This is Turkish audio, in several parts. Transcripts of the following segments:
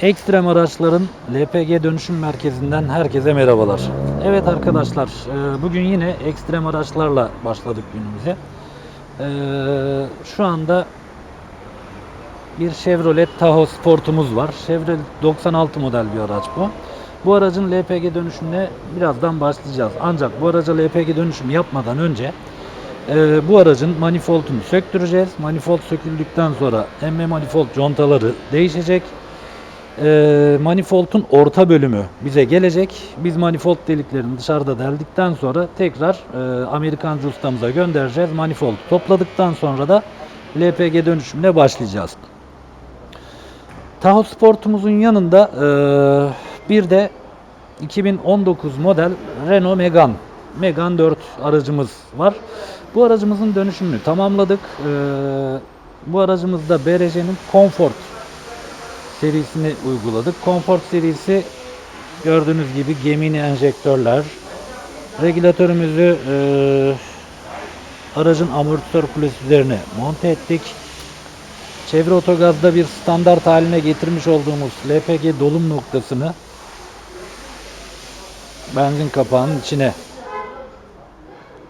Ekstrem araçların LPG dönüşüm merkezinden herkese merhabalar. Evet arkadaşlar, e, bugün yine ekstrem araçlarla başladık günümüze. E, Şu anda bir Chevrolet Tahoe Sport'umuz var. Chevrolet 96 model bir araç bu. Bu aracın LPG dönüşümüne birazdan başlayacağız. Ancak bu araca LPG dönüşüm yapmadan önce e, bu aracın manifoldunu söktüreceğiz. Manifold söküldükten sonra emme manifold contaları değişecek. E, manifoldun orta bölümü bize gelecek. Biz manifold deliklerini dışarıda deldikten sonra tekrar e, Amerikancı ustamıza göndereceğiz. Manifold topladıktan sonra da LPG dönüşümüne başlayacağız. Tahoe Sport'umuzun yanında e, bir de 2019 model Renault Megane Megane 4 aracımız var. Bu aracımızın dönüşümünü tamamladık. E, bu aracımızda BRC'nin Comfort serisini uyguladık. Comfort serisi gördüğünüz gibi gemini enjektörler. Regülatörümüzü e, aracın amortisör kulesi üzerine monte ettik. Çevre otogazda bir standart haline getirmiş olduğumuz LPG dolum noktasını benzin kapağının içine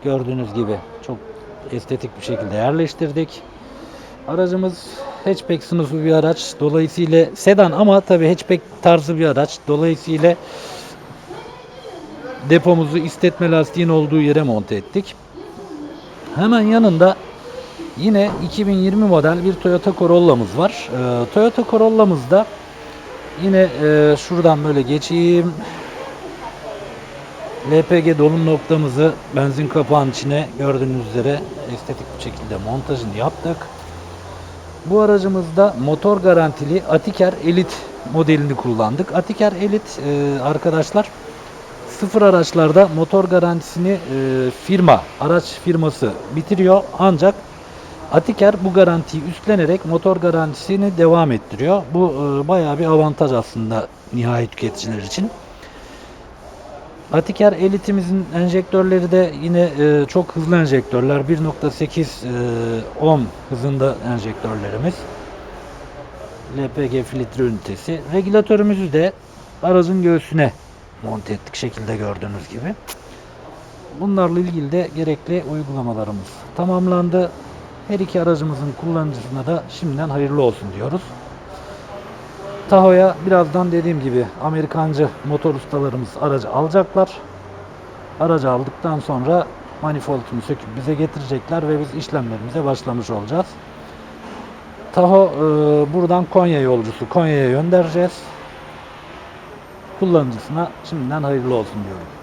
gördüğünüz gibi çok estetik bir şekilde yerleştirdik. Aracımız hatchback sınıfı bir araç. Dolayısıyla sedan ama tabii hatchback tarzı bir araç. Dolayısıyla depomuzu istetme lastiğin olduğu yere monte ettik. Hemen yanında yine 2020 model bir Toyota Corolla'mız var. Ee, Toyota Corolla'mızda yine e, şuradan böyle geçeyim. LPG dolum noktamızı benzin kapağının içine gördüğünüz üzere estetik bir şekilde montajını yaptık. Bu aracımızda motor garantili Atiker Elite modelini kullandık. Atiker Elite e, arkadaşlar sıfır araçlarda motor garantisini e, firma, araç firması bitiriyor. Ancak Atiker bu garantiyi üstlenerek motor garantisini devam ettiriyor. Bu e, bayağı bir avantaj aslında nihai tüketiciler için. Atiker Elite'imizin enjektörleri de yine e, çok hızlı enjektörler. 1.8 e, ohm hızında enjektörlerimiz. LPG filtre ünitesi. Regülatörümüzü de aracın göğsüne monte ettik şekilde gördüğünüz gibi. Bunlarla ilgili de gerekli uygulamalarımız tamamlandı. Her iki aracımızın kullanıcısına da şimdiden hayırlı olsun diyoruz. Tahoe'ya birazdan dediğim gibi Amerikancı motor ustalarımız aracı alacaklar. Aracı aldıktan sonra manifoldunu söküp bize getirecekler ve biz işlemlerimize başlamış olacağız. Tahoe e, buradan Konya yolcusu Konya'ya göndereceğiz. Kullanıcısına şimdiden hayırlı olsun diyorum.